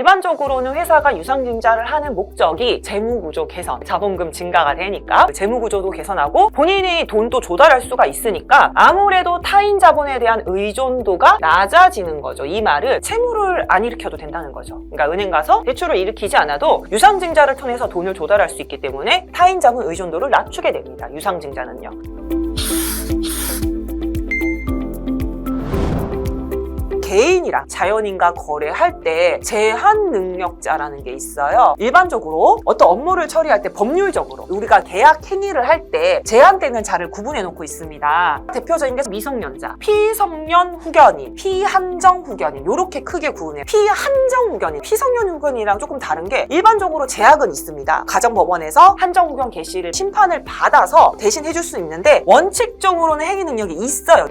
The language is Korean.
일반적으로는 회사가 유상증자를 하는 목적이 재무구조 개선, 자본금 증가가 되니까 재무구조도 개선하고 본인이 돈도 조달할 수가 있으니까 아무래도 타인 자본에 대한 의존도가 낮아지는 거죠. 이 말은 채무를 안 일으켜도 된다는 거죠. 그러니까 은행 가서 대출을 일으키지 않아도 유상증자를 통해서 돈을 조달할 수 있기 때문에 타인 자본 의존도를 낮추게 됩니다. 유상증자는요. 개인이랑 자연인과 거래할 때 제한 능력자라는 게 있어요. 일반적으로 어떤 업무를 처리할 때 법률적으로 우리가 계약 행위를 할 때 제한되는 자를 구분해 놓고 있습니다. 대표적인 게 미성년자, 피성년 후견인, 피한정 후견인 이렇게 크게 구분해요. 피한정 후견인, 피성년 후견이랑 조금 다른 게 일반적으로 제약은 있습니다. 가정법원에서 한정 후견 개시를 심판을 받아서 대신 해줄 수 있는데 원칙적으로는 행위 능력이 있어요.